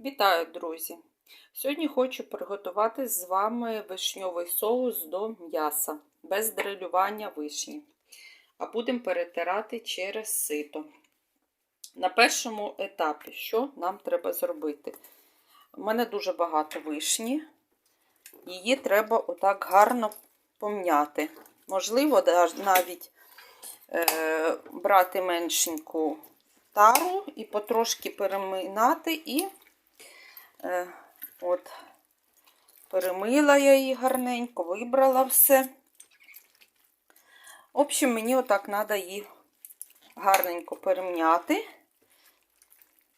Вітаю, друзі! Сьогодні хочу приготувати з вами вишньовий соус до м'яса без дрилювання вишні. А будемо перетирати через сито. На першому етапі, що нам треба зробити? У мене дуже багато вишні. Її треба отак гарно помняти. Можливо, навіть е, брати меншеньку тару і потрошки переминати і от, перемила я її гарненько, вибрала все. В общем, мені отак треба її гарненько перемняти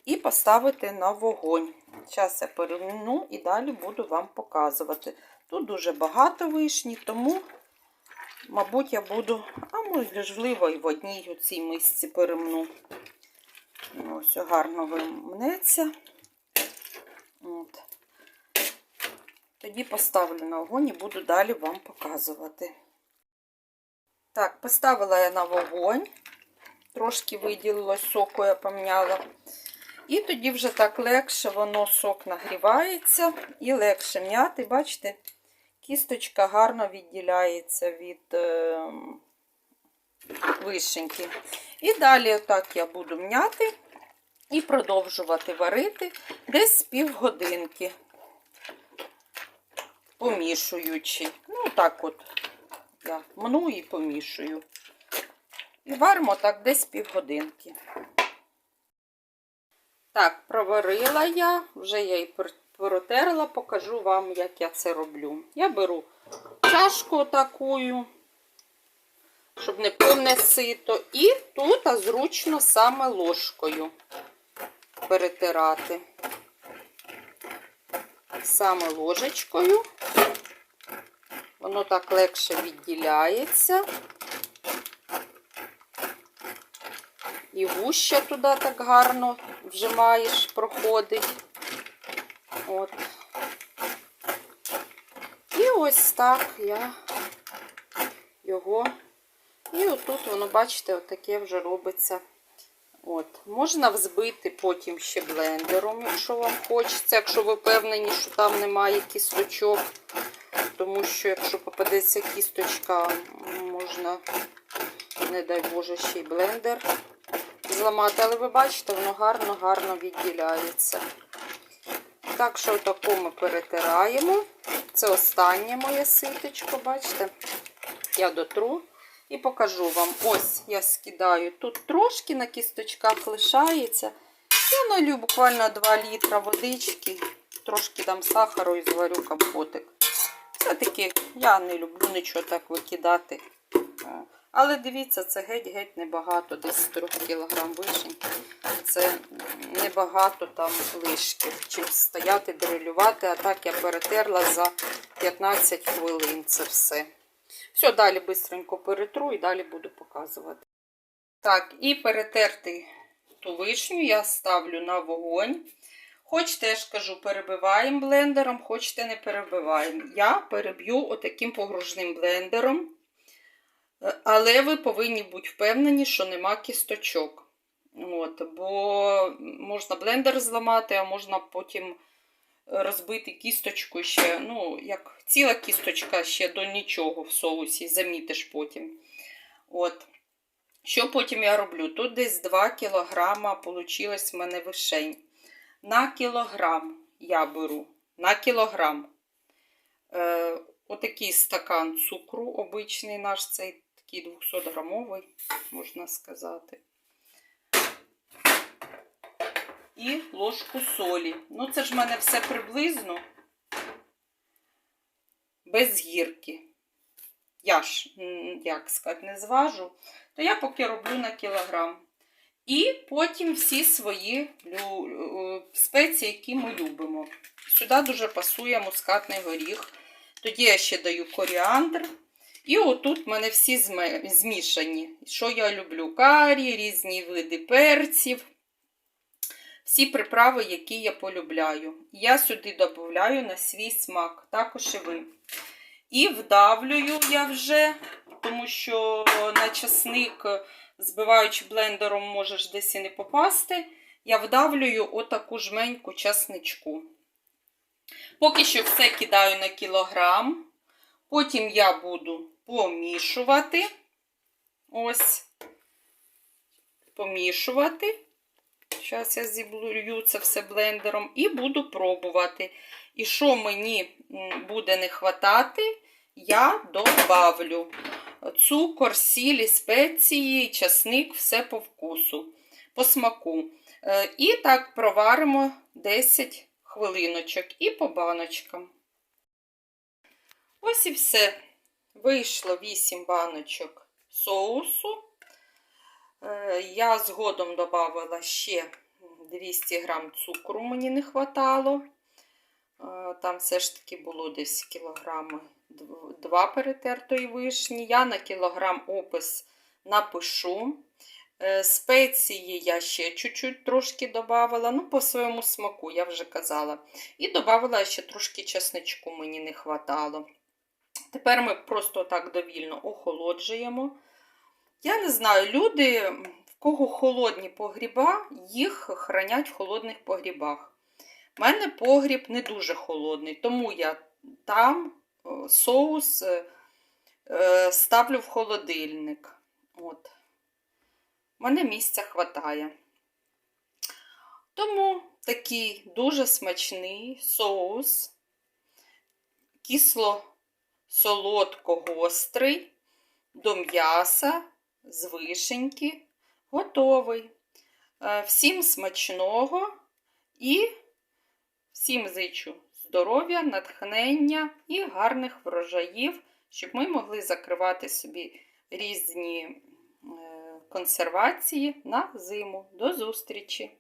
і поставити на вогонь. Зараз я перемну і далі буду вам показувати. Тут дуже багато вишні, тому, мабуть, я буду, а можливо, і в одній цій мисці перемну. Ось гарно вимнеться. От. Тоді поставлю на вогонь і буду далі вам показувати. Так, поставила я на вогонь, трошки виділилось соку, я помняла. І тоді вже так легше воно сок нагрівається і легше м'яти. Бачите, кісточка гарно відділяється від е, вишеньки. І далі отак я буду м'яти і продовжувати варити десь півгодинки, помішуючи. Ну, так от я мну і помішую. І варимо так десь півгодинки. Так, проварила я, вже я її протерла, покажу вам, як я це роблю. Я беру чашку таку, щоб не повне сито, і тут зручно саме ложкою перетирати саме ложечкою. Воно так легше відділяється. І вуща туди так гарно вжимаєш, проходить. От. І ось так я його. І отут воно, бачите, отаке вже робиться От. Можна взбити потім ще блендером, якщо вам хочеться, якщо ви впевнені, що там немає кісточок. Тому що, якщо попадеться кісточка, можна, не дай Боже, ще й блендер зламати. Але ви бачите, воно гарно-гарно відділяється. Так що отако ми перетираємо. Це останнє моє ситечко, бачите? Я дотру. І покажу вам. Ось я скидаю. Тут трошки на кісточках лишається. Я налю буквально 2 літра водички, трошки дам сахару і зварю компотик. Все-таки я не люблю нічого так викидати. Але дивіться, це геть-геть небагато, десь 3 кг вишень. Це небагато там лишків. Чим стояти, дрелювати. А так я перетерла за 15 хвилин це все. Все, далі бистренько перетру і далі буду показувати. Так, і перетерти ту вишню я ставлю на вогонь. Хочете, я ж кажу, перебиваємо блендером, хочете, не перебиваємо. Я переб'ю отаким погружним блендером. Але ви повинні бути впевнені, що нема кісточок. От, Бо можна блендер зламати, а можна потім розбити кісточку ще, ну, як ціла кісточка ще до нічого в соусі, замітиш потім. От. Що потім я роблю? Тут десь 2 кілограма вийшло в мене вишень. На кілограм я беру. На кілограм. Е, Отакий стакан цукру, обичний наш цей такий 200 грамовий, можна сказати. І ложку солі. Ну, це ж в мене все приблизно без гірки. Я ж, як сказати, не зважу, то я поки роблю на кілограм. І потім всі свої спеції, які ми любимо. Сюди дуже пасує мускатний горіх. Тоді я ще даю коріандр. І отут в мене всі змішані. Що я люблю? Карі, різні види перців всі приправи, які я полюбляю. Я сюди додаю на свій смак, також і ви. І вдавлюю я вже, тому що на часник, збиваючи блендером, можеш десь і не попасти. я вдавлюю отаку жменьку часничку. Поки що все кидаю на кілограм. Потім я буду помішувати. Ось, помішувати. Зараз я зіблюю це все блендером і буду пробувати. І що мені буде не хватати, я добавлю цукор, сіль, спеції, часник, все по вкусу, по смаку. Е, І так проваримо 10 хвилиночок і по баночкам. Ось і все. Вийшло 8 баночок соусу. Е, Я згодом додавала ще 200 грам цукру, мені не хватало. Е, Там все ж таки було десь кілограми 2 перетертої вишні. Я на кілограм опис напишу. Е, Спеції я ще чуть-чуть трошки додавала, ну, по своєму смаку, я вже казала. І додавала ще трошки чесничку, мені не хватало. Тепер ми просто так довільно охолоджуємо. Я не знаю, люди, в кого холодні погріба, їх хранять в холодних погрібах. У мене погріб не дуже холодний, тому я там е, соус е, е, ставлю в холодильник. От. У мене місця хватає. Тому такий дуже смачний соус, кисло-солодко-гострий до м'яса з вишеньки. Готовий. Е, Всім смачного і всім зичу здоров'я, натхнення і гарних врожаїв, щоб ми могли закривати собі різні е, консервації на зиму. До зустрічі!